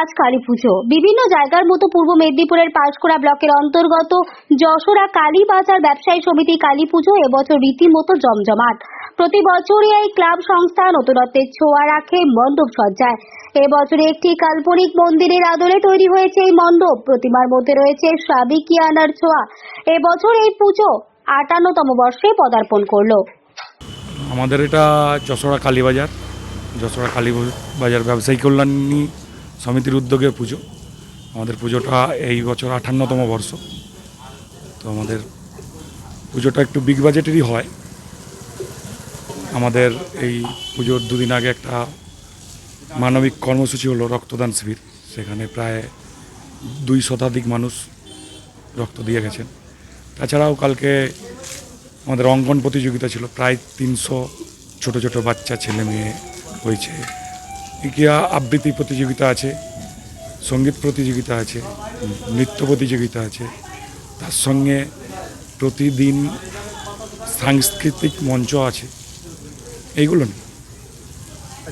আজ কালী পুজো। বিভিন্ন জায়গার মতো পূর্ব মেদিনীপুরের পাঁশকুড়া ব্লকের অন্তর্গত যশোরা কালী বাজার ব্যবসায়ী সমিতি কালী পুজো এবছর রীতিমতো জমজমাট। প্রতি বছরই এই ক্লাব সংস্থা নতুনত্বের ছোঁয়া রাখে, মণ্ডপ সজ্জায়। এবছরে একটি কাল্পনিক মন্দিরের আদলে তৈরি হয়েছে এই মণ্ডপ। প্রতিমার মধ্যে রয়েছে সাবিকিয়ানার ছোঁয়া। এবছর এই পুজো আটান্নতম বর্ষে পদার্পণ করল। আমাদের এটা যশোরা কালীবাজার যশোরা কালী বাজার ব্যবসায়ী কল্যাণী সমিতির উদ্যোগে পুজো। আমাদের পুজোটা এই বছর আঠান্নতম বর্ষ। তো আমাদের পুজোটা একটু বিগ বাজেটেরই হয়। আমাদের এই পুজোর দুদিন আগে একটা মানবিক কর্মসূচি হলো রক্তদান শিবির। সেখানে প্রায় দুই শতাধিক মানুষ রক্ত দিয়ে গেছেন। তাছাড়াও কালকে আমাদের অঙ্কন প্রতিযোগিতা ছিল। প্রায় তিনশো ছোট ছোট বাচ্চা, ছেলে, মেয়ে হয়েছে ইকিয়া আবৃত্তি প্রতিযোগিতা আছে, সংগীত প্রতিযোগিতা আছে, নৃত্য প্রতিযোগিতা আছে। তার সঙ্গে প্রতিদিন সাংস্কৃতিক মঞ্চ আছে। এইগুলো নিয়ে